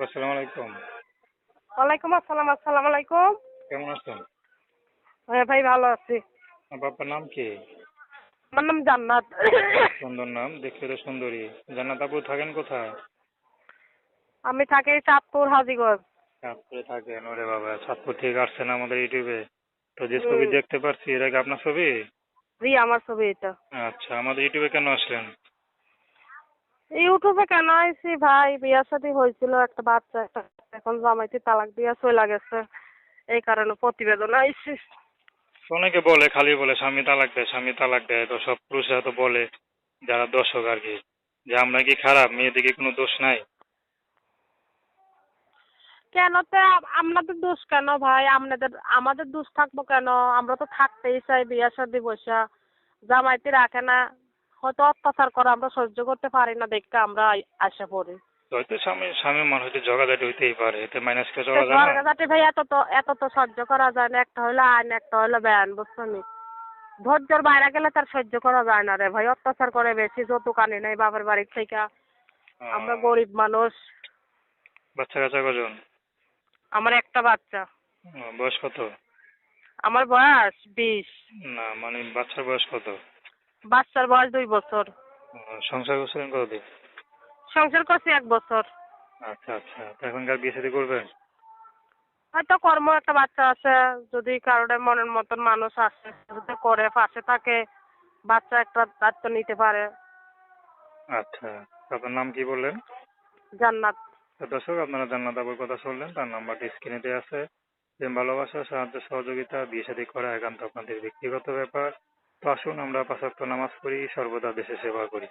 আপা আসসালামু আলাইকুম। ওয়ালাইকুম আসসালাম আসসালামু আলাইকুম। কেমন আছেন? হ্যাঁ ভাই ভালো আছি। আপনার নাম কি? আমার নাম জান্নাত। সুন্দর নাম দেখতে তো সুন্দরী। জান্নাত আপু থাকেন কোথায়? আমি থাকি চাঁদপুর হাজিগঞ্জ। চাঁদপুরে থাকেন ওরে বাবা চাঁদপুর থেকে আসছেন আমাদের ইউটিউবে। তো যে ছবি দেখতে পারছি এর আগে আপনার ছবি? জি আমার ছবি এটা। আচ্ছা আমাদের ইউটিউবে কেন আসলেন? ইউটিউবে কেন আইছি? ভাই বিয়া সাথে হয়েছিল একটা বাচ্চা একটা এখন জামাইতে তালাক দিয়া চলে গেছে। এই কারণে প্রতিবেদন আইছি। অনেকে বলে খালি বলে স্বামী তালাক দেয় স্বামী তালাক দেয়। তো সব পুরুষরা তো বলে যারা দর্শক আর কি যে আমরা কি খারাপ? মেয়েদিকে কোনো দোষ নাই? কেন তো আপনাদের দোষ কেন ভাই? আপনাদের আমাদের দোষ থাকব কেন? আমরা তো থাকতেই চাই বিয়া সাথে বসা। জামাইতে রাখে না। হয়তো অত্যাচার করে আমরা সহ্য করতে পারি না দেখতে আমরা আসা পড়ি হয়তো স্বামী স্বামী মানুষ হয়তো জগাজাটি হইতেই পারে এতে মাইনাস যায় না ঝগড়াঝাটি ভাই এত তো এত তো সহ্য করা যায় না একটা হলো আইন একটা হলো ব্যান বুঝছেন ধৈর্যর বাইরে গেলে তার সহ্য করা যায় না রে ভাই অত্যাচার করে বেশি যৌতুক আনি নাই বাবার বাড়ির থেকে। আমরা গরিব মানুষ। বাচ্চা কাচ্চা কজন? আমার একটা বাচ্চা। বয়স কত? আমার বয়স বিশ। না মানে বাচ্চার বয়স কত? বাচ্চার বয়স দুই বছর। সংসার করছিলেন কতদিন? সংসার করছি এক বছর। আচ্ছা আচ্ছা। তো এখনকার বিয়ে শাদী করবেন? হয়তো কর্ম একটা বাচ্চা আছে যদি কারোর মনের মতন মানুষ আসে যদি করে পাশে থাকে বাচ্চা একটা দায়িত্ব নিতে পারে। আচ্ছা। আপনার নাম কি বললেন? জান্নাত। তো দর্শক আপনারা জান্নাত আবুর কথা শুনলেন তার নাম্বারটি স্ক্রিনে দেওয়া আছে। ভালোবাসা সাহায্য সহযোগিতা বিয়ে শাদী করা একান্ত আপনাদের ব্যক্তিগত ব্যাপার। তো আসুন আমরা পাঁচ ওয়াক্ত নামাজ পড়ি সর্বদা দেশের সেবা করি।